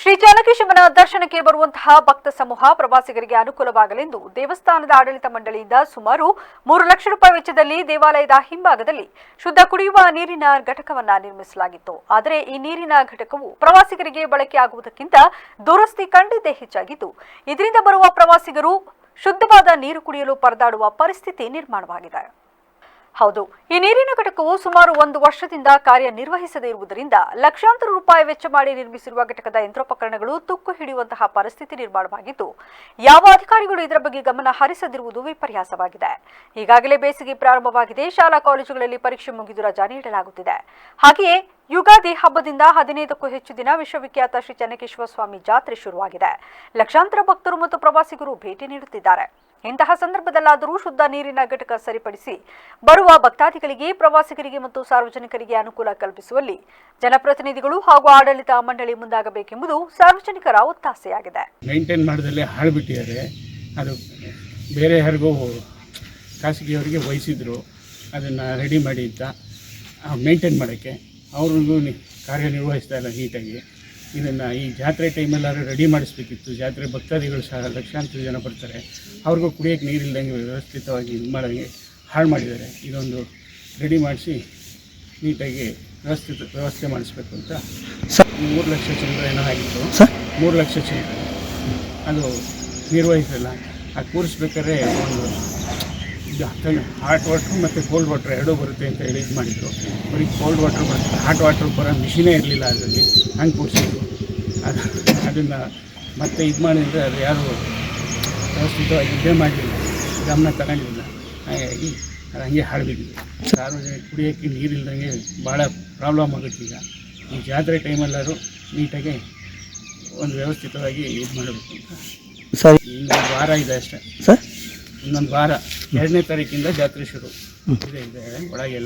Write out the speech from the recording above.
ಶ್ರೀ ಜಾನಕೇಶವನ ದರ್ಶನಕ್ಕೆ ಬರುವಂತಹ ಭಕ್ತ ಸಮೂಹ ಪ್ರವಾಸಿಗರಿಗೆ ಅನುಕೂಲವಾಗಲೆಂದು ದೇವಸ್ಥಾನದ ಆಡಳಿತ ಮಂಡಳಿಯಿಂದ ಸುಮಾರು ಮೂರು ಲಕ್ಷ ರೂಪಾಯಿ ವೆಚ್ಚದಲ್ಲಿ ದೇವಾಲಯದ ಹಿಂಭಾಗದಲ್ಲಿ ಶುದ್ಧ ಕುಡಿಯುವ ನೀರಿನ ಘಟಕವನ್ನ ನಿರ್ಮಿಸಲಾಗಿತ್ತು. ಆದರೆ ಈ ನೀರಿನ ಘಟಕವು ಪ್ರವಾಸಿಗರಿಗೆ ಬಳಕೆಯಾಗುವುದಕ್ಕಿಂತ ದುರಸ್ತಿ ಕಂಡಿದ್ದೇ ಹೆಚ್ಚಾಗಿದ್ದು, ಇದರಿಂದ ಬರುವ ಪ್ರವಾಸಿಗರು ಶುದ್ಧವಾದ ನೀರು ಕುಡಿಯಲು ಪರದಾಡುವ ಪರಿಸ್ಥಿತಿ ನಿರ್ಮಾಣವಾಗಿದೆ. ಹೌದು. ಈ ನೀರಿನ ಘಟಕವು ಸುಮಾರು ಒಂದು ವರ್ಷದಿಂದ ಕಾರ್ಯನಿರ್ವಹಿಸದೇ ಇರುವುದರಿಂದ ಲಕ್ಷಾಂತರ ರೂಪಾಯಿ ವೆಚ್ಚ ಮಾಡಿ ನಿರ್ಮಿಸಿರುವ ಘಟಕದ ಯಂತ್ರೋಪಕರಣಗಳು ತುಕ್ಕು ಹಿಡಿಯುವಂತಹ ಪರಿಸ್ಥಿತಿ ನಿರ್ಮಾಣವಾಗಿದ್ದು, ಯಾವ ಅಧಿಕಾರಿಗಳು ಇದರ ಬಗ್ಗೆ ಗಮನ ಹರಿಸದಿರುವುದು ವಿಪರ್ಯಾಸವಾಗಿದೆ. ಈಗಾಗಲೇ ಬೇಸಿಗೆ ಪ್ರಾರಂಭವಾಗಿದೆ. ಶಾಲಾ ಕಾಲೇಜುಗಳಲ್ಲಿ ಪರೀಕ್ಷೆ ಮುಗಿದು ರಜಾ ನೀಡಲಾಗುತ್ತಿದೆ. ಹಾಗೆಯೇ ಯುಗಾದಿ ಹಬ್ಬದಿಂದ ಹದಿನೈದಕ್ಕೂ ಹೆಚ್ಚು ದಿನ ವಿಶ್ವವಿಖ್ಯಾತ ಶ್ರೀ ಚೆನ್ನಕೇಶ್ವರ ಸ್ವಾಮಿ ಜಾತ್ರೆ ಶುರುವಾಗಿದೆ. ಲಕ್ಷಾಂತರ ಭಕ್ತರು ಮತ್ತು ಪ್ರವಾಸಿಗರು ಭೇಟಿ ನೀಡುತ್ತಿದ್ದಾರೆ. ಇಂತಹ ಸಂದರ್ಭದಲ್ಲಾದರೂ ಶುದ್ಧ ನೀರಿನ ಘಟಕ ಸರಿಪಡಿಸಿ ಬರುವ ಭಕ್ತಾದಿಗಳಿಗೆ, ಪ್ರವಾಸಿಗರಿಗೆ ಮತ್ತು ಸಾರ್ವಜನಿಕರಿಗೆ ಅನುಕೂಲ ಕಲ್ಪಿಸುವಲ್ಲಿ ಜನಪ್ರತಿನಿಧಿಗಳು ಹಾಗೂ ಆಡಳಿತ ಮಂಡಳಿ ಮುಂದಾಗಬೇಕೆಂಬುದು ಸಾರ್ವಜನಿಕರ ಒತ್ತಾಸೆಯಾಗಿದೆ. ಮೇಂಟೈನ್ ಹಾಳುಬಿಟ್ಟಿದ್ದಾರೆ ಅದು ಬೇರೆ ಯಾರಿಗೂ ಖಾಸಗಿಯವರಿಗೆ ವಹಿಸಿದ್ರು. ಅದನ್ನು ರೆಡಿ ಮಾಡಿ ಅಂತ ಮೇಂಟೈನ್ ಮಾಡೋಕ್ಕೆ ಅವ್ರಿಗೂ ನಿ- ಕಾರ್ಯನಿರ್ವಹಿಸ್ತಾ ಇಲ್ಲ ನೀಟಾಗಿ ಇದನ್ನು ಈ ಜಾತ್ರೆ ಟೈಮಲ್ಲಾದ್ರೂ ರೆಡಿ ಮಾಡಿಸ್ಬೇಕಿತ್ತು. ಜಾತ್ರೆ ಭಕ್ತಾದಿಗಳು ಸಹ ಲಕ್ಷಾಂತರ ಜನ ಬರ್ತಾರೆ. ಅವ್ರಿಗೂ ಕುಡಿಯೋಕ್ಕೆ ನೀರಿಲ್ಲದಂಗೆ ವ್ಯವಸ್ಥಿತವಾಗಿ ಇದು ಮಾಡೋಂಗೆ ಹಾಳು ಮಾಡಿದ್ದಾರೆ. ಇದೊಂದು ರೆಡಿ ಮಾಡಿಸಿ ನೀಟಾಗಿ ವ್ಯವಸ್ಥಿತ ವ್ಯವಸ್ಥೆ ಮಾಡಿಸ್ಬೇಕು ಅಂತ ಮೂರು ಲಕ್ಷ ಚಿಲ್ಲರೆ ಏನೋ ಆಗಿತ್ತು. ಮೂರು ಲಕ್ಷ ಚಿಲ್ಲರೆ. ಅದು ನಿರ್ವಹಿಸಲ್ಲ ಆ ಕೂರಿಸ್ಬೇಕಾದ್ರೆ ಒಂದು ಇದು ಹಾಟ್ ವಾಟ್ರ್ ಮತ್ತು ಕೋಲ್ಡ್ ವಾಟ್ರ್ ಎರಡೂ ಬರುತ್ತೆ ಅಂತ ಹೇಳಿ ಇದು ಮಾಡಿದರು. ಬರೀ ಕೋಲ್ಡ್ ವಾಟ್ರ್ ಬರುತ್ತೆ. ಹಾಟ್ ವಾಟ್ರ್ ಬರೋ ಮಿಷಿನೇ ಇರಲಿಲ್ಲ ಅದರಲ್ಲಿ. ಹಂಗೆ ಕೂರಿಸಿದ್ರು ಅದು ಅದನ್ನು ಮತ್ತೆ ಇದು ಮಾಡಿದರೆ ಅದು ಯಾರು ವ್ಯವಸ್ಥಿತವಾಗಿ ಇದೇ ಮಾಡಲಿಲ್ಲ ಗಮನ ತಗೊಂಡಿಲ್ಲ. ಹಾಗಾಗಿ ಅದು ಹಂಗೆ ಹಾಳ್ಬಿಟ್ಟಿದೆ ಸಾರ್ವಜನಿಕ ಕುಡಿಯೋಕ್ಕೆ ನೀರಿಲ್ದಂಗೆ ಭಾಳ ಪ್ರಾಬ್ಲಮ್ ಆಗುತ್ತೆ ಈಗ. ಈ ಜಾತ್ರೆ ಟೈಮಲ್ಲಾದ್ರು ನೀಟಾಗಿ ಒಂದು ವ್ಯವಸ್ಥಿತವಾಗಿ ಇದು ಮಾಡಬೇಕು ಅಂತ. ಸರ್. ಇನ್ನೊಂದು ವಾರ ಇದೆ ಅಷ್ಟೇ. ಸರ್? ಇನ್ನೊಂದು ವಾರ ಎರಡನೇ ತಾರೀಕಿಂದ ಜಾತ್ರೆ ಶುರು. ಇದೆ ಇದೆ. ಒಳಗೆಲ್ಲ